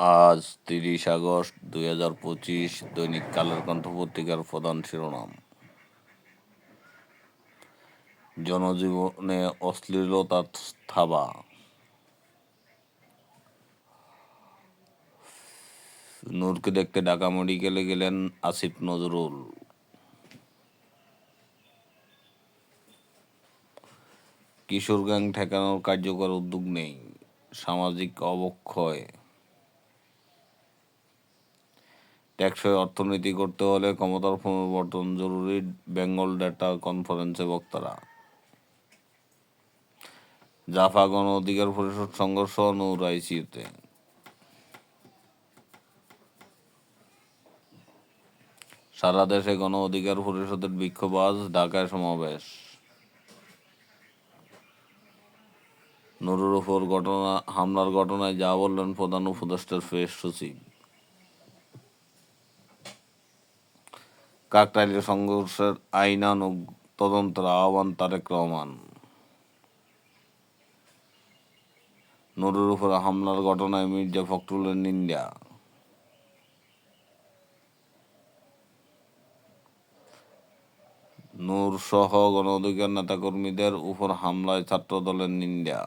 আজ তিরিশ আগস্ট দুই হাজার পঁচিশ দৈনিক কালের কণ্ঠ পত্রিকার প্রধান শিরোনাম। জনজীবনে অশ্লীলতার থাবা। নূরকে দেখতে ঢাকা মেডিকেলে গেলেন আসিফ নজরুল। কিশোর গ্যাং ঠেকানোর কার্যকর উদ্যোগ নেই, সামাজিক অবক্ষয়। টেকসই অর্থনীতি করতে হলে ক্ষমতার পুনর্বর্তন জরুরি, বেঙ্গল ডেটা কনফারেন্সে বক্তারা। জাফা গণ অধিকার পরিষদ সংঘর্ষ নূর আইসিউতে সারা দেশে গণ অধিকার পরিষদের বিক্ষোভ আজ ঢাকায় সমাবেশ। নুরুর উপর ঘটনা, হামলার ঘটনায় যা বললেন প্রধান উপদেষ্টার ফেস সচিব। কাকটাইলের সংঘর্ষের আইনানুগ তদন্তের আহ্বান তারেক রহমান। নুরুর উপর হামলার ঘটনায় মির্জা ফখরুলের নিন্দা। নূর সহ গণ অধিকার নেতাকর্মীদের উপর হামলায় ছাত্রদলের নিন্দা।